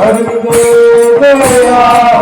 हरि गोया